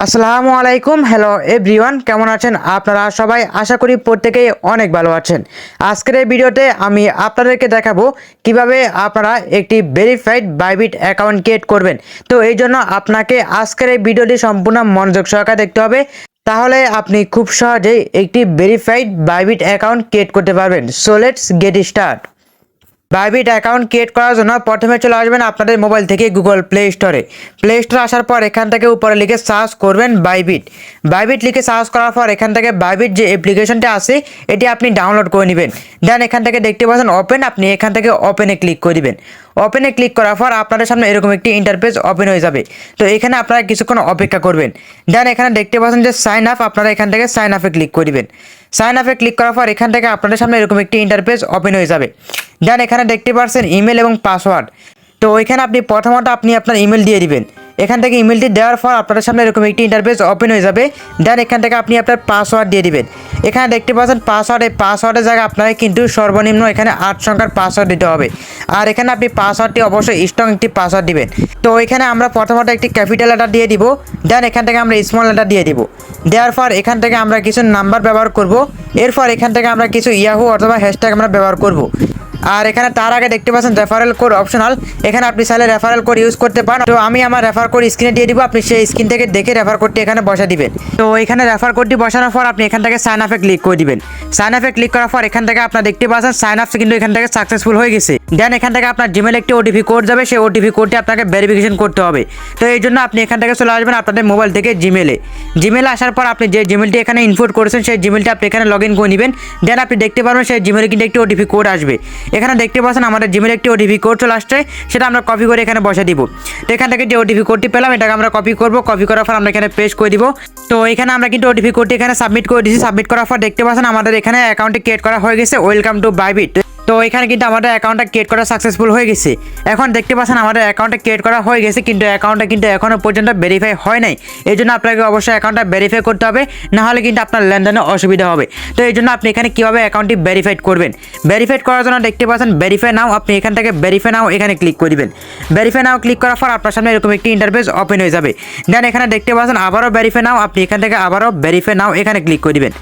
আসসালামু আলাইকুম hello everyone কেমন আছেন? আপনারা সবাই আশা করি প্রত্যেকেই অনেক ভালো আছেন। আজকের এই ভিডিওতে আমি আপনাদেরকে দেখাবো কীভাবে আপনারা একটি ভেরিফাইড বাইবিট অ্যাকাউন্ট ক্রিয়েট করবেন। তো এই জন্য আপনাকে আজকের এই ভিডিওটি সম্পূর্ণ মনোযোগ সহকারে দেখতে হবে। তাহলে আপনি খুব সহজেই একটি ভেরিফাইড বাইবিট অ্যাকাউন্ট ক্রিয়েট করতে পারবেন। So let's get start Bybit account create করার জন্য প্রথমে চলে আসবেন আপনাদের মোবাইল থেকে গুগল প্লে স্টোরে প্লে স্টোরে আসার পর এখান থেকে উপরে লিখে সার্চ করবেন বাইবিট বাইবিট লিখে সার্চ করার পর এখান থেকে বাইবিট যে অ্যাপ্লিকেশনটা আছে, এটি আপনি ডাউনলোড করে নেবেন। দেন এখান থেকে দেখতে পাচ্ছেন ওপেন আপনি এখান থেকে ওপেনে ক্লিক করে দিবেন। ওপেনে ক্লিক করার পর আপনাদের সামনে এরকম একটি ইন্টারফেস ওপেন হয়ে যাবে। তো এখানে আপনারা কিছুক্ষণ অপেক্ষা করবেন। দেন এখানে দেখতে পাচ্ছেন যে সাইন আপ আপনারা এখান থেকে সাইন আপে ক্লিক করবেন সাইন আপে ক্লিক করার পর এখান থেকে আপনাদের সামনে এরকম একটি ইন্টারফেস ওপেন হয়ে যাবে। দেন এখানে দেখতে পাচ্ছেন ইমেল এবং পাসওয়ার্ড তো ওইখানে আপনি প্রথমত আপনি আপনার ইমেল দিয়ে দিবেন। এখান থেকে ইমেলটি দেওয়ার পর আপনাদের সামনে এরকম একটি ইন্টারফেস ওপেন হয়ে যাবে। দেন এখান থেকে আপনি আপনার পাসওয়ার্ড দিয়ে দিবেন। এখানে দেখতে পাচ্ছেন পাসওয়ার্ড এই পাসওয়ার্ডের জায়গায় আপনাকে কিন্তু সর্বনিম্ন এখানে আট সংখ্যার পাসওয়ার্ড দিতে হবে। আর এখানে আপনি পাসওয়ার্ডটি অবশ্যই স্ট্রং একটি পাসওয়ার্ড দিবেন। তো এখানে আমরা প্রথমত একটি ক্যাপিটাল লেটার দিয়ে দিব। দেন এখান থেকে আমরা স্মল লেটার দিয়ে দিব। দেওয়ার পর এখান থেকে আমরা কিছু নাম্বার ব্যবহার করব। এরপর এখান থেকে আমরা কিছু ইয়াহু অথবা হ্যাশট্যাগ আমরা ব্যবহার করব। আর এখানে তার আগে দেখতে পাচ্ছেন রেফারেল কোড অপশনাল এখানে আপনি চাইলে রেফারেল কোড ইউজ করতে পারেন। তো আমি আমার রেফার কোড স্ক্রিনে দিয়ে দিব। আপনি সেই স্ক্রিন থেকে দেখে রেফার কোডটি এখানে বসা দিবেন। তো এখানে রেফার কোডটি বসানোর পর আপনি এখান থেকে সাইন আপে ক্লিক করে দিবেন। সাইন আপে ক্লিক করার পর এখান থেকে আপনার দেখতে পাচ্ছেন সাইন আপ কিন্তু এখান থেকে সাকসেসফুল হয়ে গেছে। দেন এখান থেকে আপনার জিমেল একটি ওটিপি কোড যাবে। সেই ওটিপি কোডটি আপনাকে ভেরিফিকেশন করতে হবে। তো এই জন্য আপনি এখান থেকে চলে আসবেন আপনাদের মোবাইল থেকে জিমেলে জিমেলে আসার পর আপনি যে জিমেলটি এখানে ইনপুট করেছেন, সেই জিমেলটি আপনি এখানে লগ ইন করে নেবেন। দেন আপনি দেখতে পারবেন সেই জিমেলে কিন্তু একটি ওটিপি কোড আসবে। এখানে দেখতে পাচ্ছেন আমাদের জিমের একটি ওটিপি কোড চলে আসছে, সেটা আমরা কপি করে এখানে বসে দিব। তো এখান থেকে যে ওটিপি কোডটি পেলাম, এটাকে আমরা কপি করব কপি করার পর আমরা এখানে পেস্ট করে দিব। তো এখানে আমরা কিন্তু ওটিপি কোডটি এখানে সাবমিট করে দিয়েছি। সাবমিট করার পর দেখতে পাচ্ছেন আমাদের এখানে অ্যাকাউন্টটি ক্রিয়েট করা হয়ে গেছে। ওয়েলকাম টু বাইবিট তো এখানে কিন্তু আমাদের অ্যাকাউন্টটা ক্রিয়েট করা সাকসেসফুল হয়ে গেছে। এখন দেখতে পাচ্ছেন আমাদের অ্যাকাউন্টটা ক্রিয়েট করা হয়ে গেছে, কিন্তু অ্যাকাউন্টটা কিন্তু এখনও পর্যন্ত ভেরিফাই হয় নাই। এই জন্য আপনাকে অবশ্যই অ্যাকাউন্টটা ভেরিফাই করতে হবে, না হলে কিন্তু আপনার লেনদেনে অসুবিধা হবে। তো এই জন্য আপনি এখানে কীভাবে অ্যাকাউন্টটি ভেরিফাইড করবেন? ভেরিফাইড করার জন্য দেখতে পাচ্ছেন ভেরিফাই নাও আপনি এখান থেকে ভেরিফাই নাও এখানে ক্লিক করে দিবেন ভেরিফাই নাও ক্লিক করার পর আপনার সামনে এরকম একটি ইন্টারফেস ওপেন হয়ে যাবে। দেন এখানে দেখতে পাচ্ছেন আবারও ভেরিফাই নাও আপনি এখান থেকে আবারও ভেরিফাই নাও এখানে ক্লিক করে দিবেন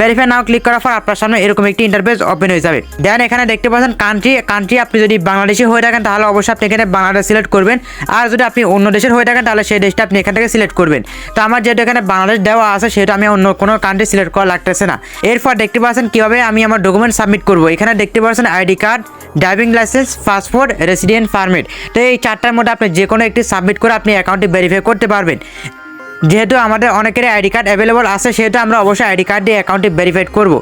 ভেরিফাই নাও ক্লিক করার পর আপনার সামনে এরকম একটি ইন্টারফেস ওপেন হয়ে যাবে। দেন এখানে দেখতে পাচ্ছেন কান্ট্রি কান্ট্রি আপনি যদি বাংলাদেশি হয়ে থাকেন, তাহলে অবশ্যই আপনি এখানে বাংলাদেশ সিলেক্ট করবেন। আর যদি আপনি অন্য দেশের হয়ে থাকেন, তাহলে সেই দেশটা আপনি এখান থেকে সিলেক্ট করবেন। তো আমার যেহেতু এখানে বাংলাদেশ দেওয়া আছে সেটা আমি অন্য কোনো কান্ট্রি সিলেক্ট করা লাগতেছে না। এরপর দেখতে পাচ্ছেন কীভাবে আমি আমার ডকুমেন্ট সাবমিট করব। এখানে দেখতে পাচ্ছেন ID card driving licence passport resident permit তো এই চারটার মধ্যে আপনি যে কোনো একটি সাবমিট করে আপনি অ্যাকাউন্টটি ভেরিফাই করতে পারবেন। যেহেতু আমাদের অনেকেরই আইডি কার্ড অ্যাভেলেবল আছে, সেহেতু আমরা অবশ্যই আইডি কার্ড দিয়ে অ্যাকাউন্টটি ভেরিফাইড করব।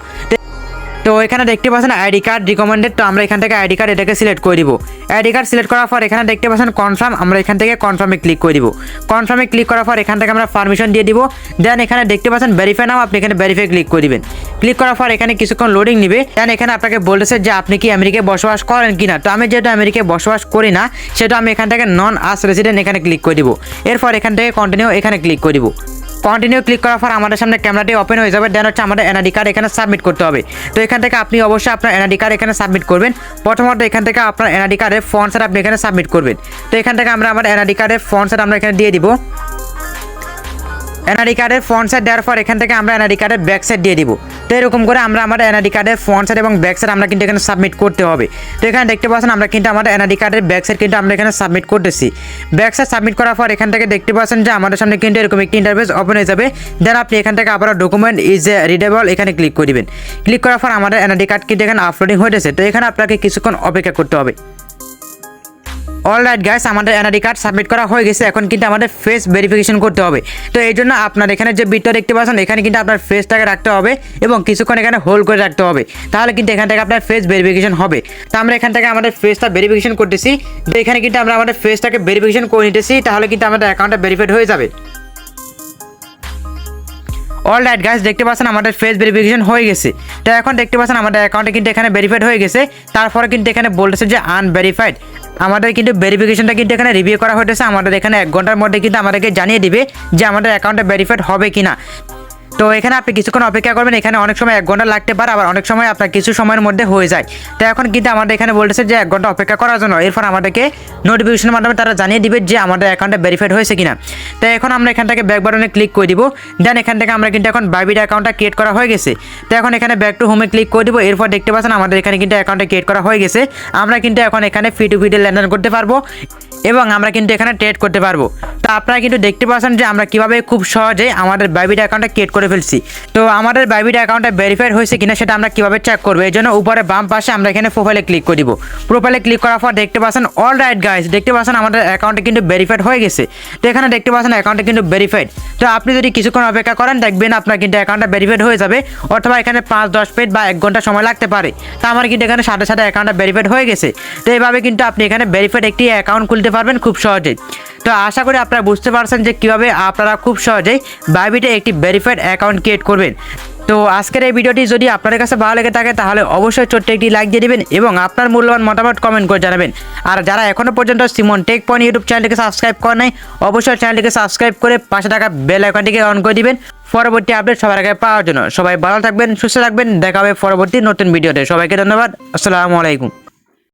তো এখানে দেখতে পাচ্ছেন আইডি কার্ড রিকমেন্ডেড তো আমরা এখান থেকে আইডি কার্ড এটাকে সিলেক্ট করে দিব। আইডি কার্ড সিলেক্ট করার পর এখানে দেখতে পাচ্ছেন কনফার্ম আমরা এখান থেকে কনফার্মে ক্লিক করে দিব। কনফার্মে ক্লিক করার পর এখান থেকে আমরা পারমিশন দিয়ে দিব। দেন এখানে দেখতে পাচ্ছেন ভেরিফাই নাও, আপনি এখানে ভেরিফাই ক্লিক করে দিবেন। ক্লিক করার পর এখানে কিছুক্ষণ লোডিং নিবে। দেন এখানে আপনাকে বলতেছে যে আপনি কি আমেরিকায় বসবাস করেন কিনা? তো আমি যেহেতু আমেরিকায় বসবাস করি না সেটা আমি এখান থেকে নন আস রেসিডেন্ট এখানে ক্লিক করে দিব। এরপর এখান থেকে কন্টিনিউ এখানে ক্লিক করে দিব। কন্টিনিউ ক্লিক করার পর আমাদের সামনে ক্যামেরাটি ওপেন হয়ে যাবে। দেন হচ্ছে আমাদের এনআইডি কার্ড এখানে সাবমিট করতে হবে। তো এখান থেকে আপনি অবশ্যই আপনার এনআইডি কার্ড এখানে সাবমিট করবেন। প্রথমত এখান থেকে আপনার এনআইডি কার্ডের ফন্ট আপনি এখানে সাবমিট করবেন। তো এখান থেকে আমরা আমার এনআইডি কার্ডের ফন্ট আমরা এখানে দিয়ে দিব। এনআইডি কার্ডের ফ্রন্ট সাইড দেওয়ার পর এখান থেকে আমরা এনআইডি কার্ডের ব্যাক সাইড দিয়ে দিব। তো এরকম করে আমরা আমাদের এনআইডি কার্ডের ফ্রন্ট সাইড এবং ব্যাক সাইড আমরা কিন্তু এখানে সাবমিট করতে হবে। তো এখানে দেখতে পাচ্ছেন আমরা কিন্তু আমাদের এনআইডি কার্ডের ব্যাক সাইড কিন্তু আমরা এখানে সাবমিট করতেছি। ব্যাক সাইড সাবমিট করার পর এখান থেকে দেখতে পাচ্ছেন যে আমাদের সামনে কিন্তু এরকম একটি ইন্টারফেস ওপেন হয়ে যাবে। দেন আপনি এখান থেকে আবার ডকুমেন্ট ইজ রিডেবল এখানে ক্লিক করে দিবেন। ক্লিক করার পর আমাদের এনআইডি কার্ড কিন্তু এখানে আপলোডিং হয়েছে তো এখানে আপনাকে কিছুক্ষণ অপেক্ষা করতে হবে। অল রাইট গাইস আমাদের এনআইডি কার্ড সাবমিট করা হয়ে গেছে। এখন কিন্তু আমাদের ফেস ভেরিফিকেশন করতে হবে। তো এই জন্য আপনার এখানে যে বিটটা দেখতে পাচ্ছেন, এখানে কিন্তু আপনার ফেসটাকে রাখতে হবে এবং কিছুক্ষণ এখানে হোল্ড করে রাখতে হবে। তাহলে কিন্তু এখান থেকে আপনার ফেস ভেরিফিকেশন হবে। তো আমরা এখান থেকে আমাদের ফেসটা ভেরিফিকেশন করতেছি। তো এখানে কিন্তু আমরা আমাদের ফেসটাকে ভেরিফিকেশন করে নিতেছি, তাহলে কিন্তু আমাদের অ্যাকাউন্টটা ভেরিফাইড হয়ে যাবে। অল রাইট গাইস দেখতে পাচ্ছেন আমাদের ফেস ভেরিফিকেশন হয়ে গেছে। তো এখন দেখতে পাচ্ছেন আমাদের অ্যাকাউন্টে কিন্তু এখানে ভেরিফাইড হয়ে গেছে। তারপরে কিন্তু এখানে বলতেছে যে আনভেরিফাইড আমাদের কিন্তু ভেরিফিকেশনটা কিন্তু এখানে রিভিউ করা হয়েছে আমাদের এখানে এক ঘণ্টার মধ্যে কিন্তু আমাদেরকে জানিয়ে দিবে যে আমাদের অ্যাকাউন্টটা ভেরিফাইড হবে কি না তো এখানে আপনি কিছুক্ষণ অপেক্ষা করবেন, এখানে অনেক সময় এক ঘণ্টা লাগতে পারে, আবার অনেক সময় আপনার কিছু সময়ের মধ্যে হয়ে যায়। তো এখন কিন্তু আমাদের এখানে বলতেছে যে এক ঘণ্টা অপেক্ষা করার জন্য। এরপর আমাদেরকে নোটিফিকেশনের মাধ্যমে তারা জানিয়ে দিবে যে আমাদের অ্যাকাউন্টটা ভেরিফাইড হয়েছে কিনা। তো এখন আমরা এখান থেকে ব্যাক বাটনে ক্লিক করে দিব। দেন এখান থেকে আমরা কিন্তু এখন বাইবিট অ্যাকাউন্টটা ক্রিয়েট করা হয়ে গেছে। তো এখন এখানে ব্যাক টু হোমে ক্লিক করে দিব। এরপর দেখতে পাচ্ছেন আমাদের এখানে কিন্তু অ্যাকাউন্টটা ক্রিয়েট করা হয়ে গেছে। আমরা কিন্তু এখন এখানে ফি টু ফিটে লেনদেন করতে পারব এবং আমরা কিন্তু এখানে ট্রেড করতে পারব। তো আপনারা কিন্তু দেখতে পাচ্ছেন যে আমরা কীভাবে খুব সহজে আমাদের বাইবিট অ্যাকাউন্টটা ক্রিয়েট করে ফেলছি। তো আমাদের বাইবিট অ্যাকাউন্টটা ভেরিফাইড হয়েছে কিনা সেটা আমরা কীভাবে চেক করব? এই জন্য উপরে বাম পাশে আমরা এখানে প্রোফাইলে ক্লিক করে দিব। প্রোফাইলে ক্লিক করার পর দেখতে পাচ্ছেন অল রাইট গাইস দেখতে পাচ্ছেন আমাদের অ্যাকাউন্টে কিন্তু ভেরিফাইড হয়ে গেছে। তো এখানে দেখতে পাচ্ছেন অ্যাকাউন্টে কিন্তু ভেরিফাইড তো আপনি যদি কিছুক্ষণ অপেক্ষা করেন, দেখবেন আপনার কিন্তু অ্যাকাউন্টটা ভেরিফাইড হয়ে যাবে, অথবা এখানে পাঁচ, দশ মিনিট বা এক ঘণ্টা সময় লাগতে পারে। তা আমার কিন্তু এখানে সাথে সাথে অ্যাকাউন্টটা ভেরিফাইড হয়ে গেছে। তো এইভাবে কিন্তু আপনি এখানে ভেরিফাইড একটি অ্যাকাউন্ট খুলতে পারবেন খুব সহজেই। তো আশা করি আপনারা বুঝতে পারছেন যে কীভাবে আপনারা খুব সহজেই বাইবিটে একটি ভেরিফাইড অ্যাকাউন্ট ক্রিয়েট করবেন। তো আজকের এই ভিডিওটি যদি আপনাদের কাছে ভালো লেগে থাকে, তাহলে অবশ্যই ছোট্ট একটি লাইক দিয়ে দিবেন এবং আপনার মূল্যবান মতামত কমেন্ট করে জানাবেন। আর যারা এখনও পর্যন্ত সিমন টেক পয়েন্ট ইউটিউব চ্যানেলটিকে সাবস্ক্রাইব করে নাই, অবশ্যই চ্যানেলটিকে সাবস্ক্রাইব করে পাশে থাকা বেল আইকনটিকে অন করে দিবেন। পরবর্তী আপডেট সবার আগে পাওয়ার জন্য। সবাই ভালো থাকবেন, সুস্থ থাকবেন। দেখা হবে পরবর্তী নতুন ভিডিওতে। সবাইকে ধন্যবাদ। আসসালামু আলাইকুম।